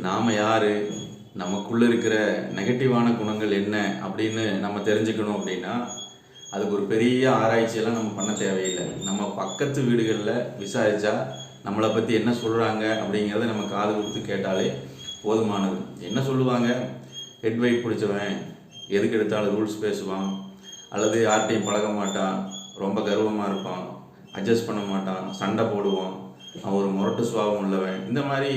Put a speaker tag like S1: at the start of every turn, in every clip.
S1: நாம் யார்? நமக்குள்ளே இருக்கிற நெகட்டிவான குணங்கள் என்ன அப்படின்னு நம்ம தெரிஞ்சுக்கணும் அப்படின்னா அதுக்கு ஒரு பெரிய ஆராய்ச்சியெல்லாம் நம்ம பண்ண தேவையில்லை. நம்ம பக்கத்து வீடுகளில் விசாரித்தா நம்மளை பற்றி என்ன சொல்கிறாங்க அப்படிங்கிறத நம்ம காது கொடுத்து கேட்டாலே போதுமானது. என்ன சொல்லுவாங்க? ஹெட் வெயிட் பிடிச்சவன் எதுக்கு எடுத்தாலும் ரூல்ஸ் பேசுவான். அல்லது யார்கிட்டையும் பழக மாட்டான். ரொம்ப கர்வமாக இருப்பான். அட்ஜஸ்ட் பண்ண மாட்டான். சண்டை போடுவான். அவன் ஒரு முரட்டு சுபாவம் உள்ளவன். இந்த மாதிரி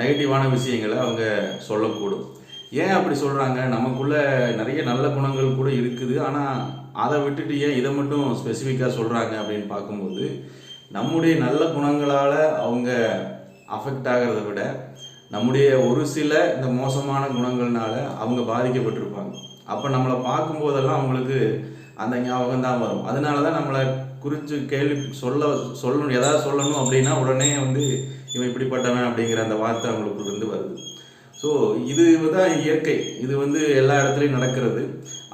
S1: நெகட்டிவான விஷயங்களை அவங்க சொல்லக்கூடும். ஏன் அப்படி சொல்கிறாங்க நமக்குள்ள நிறைய நல்ல குணங்கள் கூட இருக்குது. ஆனால் அதை விட்டுட்டு ஏன் இதை மட்டும் ஸ்பெசிஃபிக்காக சொல்கிறாங்க அப்படின்னு பார்க்கும்போது நம்முடைய நல்ல குணங்களால் அவங்க அஃபெக்ட் ஆகிறத விட நம்முடைய ஒரு சில இந்த மோசமான குணங்கள்னால அவங்க பாதிக்கப்பட்டிருப்பாங்க. அப்போ நம்மளை பார்க்கும்போதெல்லாம் அவங்களுக்கு அந்த ஞாபகம் தான் வரும். அதனால தான் நம்மளை குறித்து கேள்வி சொல்ல சொல்லணும் எதாவது சொல்லணும் அப்படின்னா உடனே வந்து இவன் இப்படிப்பட்டவன் அப்படிங்கிற அந்த வார்த்தை அவங்களுக்கு இருந்து வருது. ஸோ இது தான் இயற்கை. இது வந்து எல்லா இடத்துலையும் நடக்கிறது.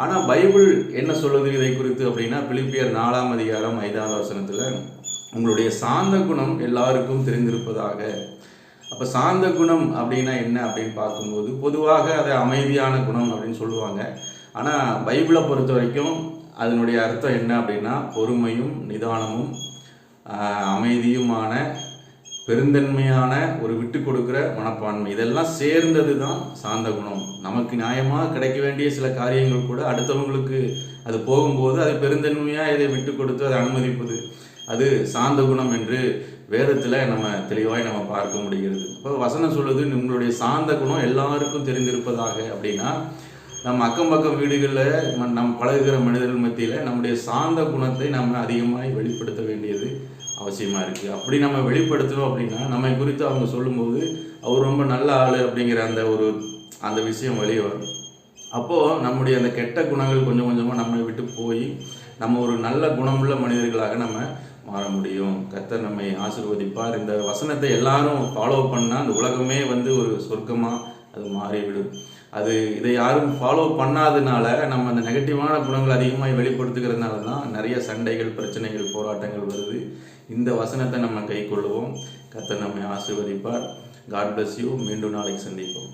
S1: ஆனால் பைபிள் என்ன சொல்லுது இதை குறித்து அப்படின்னா பிலிப்பியர் நாலாம் அதிகாரம் ஐந்தாவது வசனத்தில் உங்களுடைய சாந்த குணம் எல்லாருக்கும் தெரிந்திருப்பதாக. அப்போ சாந்த குணம் அப்படின்னா என்ன அப்படின்னு பார்க்கும்போது பொதுவாக அது அமைதியான குணம் அப்படின்னு சொல்லுவாங்க. ஆனால் பைபிளை பொறுத்த வரைக்கும் அதனுடைய அர்த்தம் என்ன அப்படின்னா பொறுமையும் நிதானமும் அமைதியுமான பெருந்தன்மையான ஒரு விட்டு கொடுக்குற மனப்பான்மை. இதெல்லாம் சேர்ந்தது தான் சாந்த குணம். நமக்கு நியாயமாக கிடைக்க வேண்டிய சில காரியங்கள் கூட அடுத்தவங்களுக்கு அது போகும்போது அது பெருந்தன்மையாக இதை விட்டு கொடுத்து அதை அனுமதிப்பது. அது சாந்த குணம் என்று வேதத்தில் நம்ம தெளிவாய் நம்ம பார்க்க முடிகிறது. இப்போ வசனம் சொல்லுது உங்களுடைய சாந்த குணம் எல்லாருக்கும் தெரிந்திருப்பதாக. அப்படின்னா நம்ம அக்கம் பக்கம் வீடுகளில் நம்ம பழகுகிற மனிதர்கள் மத்தியில் நம்முடைய சார்ந்த குணத்தை நம்ம அதிகமாக வெளிப்படுத்த வேண்டியது அவசியமாக இருக்குது அப்படி நம்ம வெளிப்படுத்தணும் அப்படின்னா நம்மை குறித்து அவங்க சொல்லும்போது அவர் ரொம்ப நல்ல ஆள் அப்படிங்கிற அந்த ஒரு அந்த விஷயம் வெளியே வரும். அப்போது நம்முடைய அந்த கெட்ட குணங்கள் கொஞ்சம் கொஞ்சமாக நம்மை விட்டு போய் நம்ம ஒரு நல்ல குணமுள்ள மனிதர்களாக நம்ம மாற முடியும். கத்தர் நம்மை ஆசீர்வதிப்பார். இந்த வசனத்தை எல்லாரும் ஃபாலோ பண்ணால் அந்த உலகமே வந்து ஒரு சொர்க்கமாக அது மாறிவிடும். அது இதை யாரும் ஃபாலோ பண்ணாதனால நம்ம அந்த நெகட்டிவான குணங்கள் அதிகமாக வெளிப்படுத்துகிறதுனால தான் நிறைய சண்டைகள் பிரச்சனைகள் போராட்டங்கள் வருது. இந்த வசனத்தை நம்ம கை கொள்ளுவோம். கத்தை நம்மை ஆசிர்வதிப்பார். காட் பிளஸ் யூ மீண்டும் நாளைக்கு சந்திப்போம்.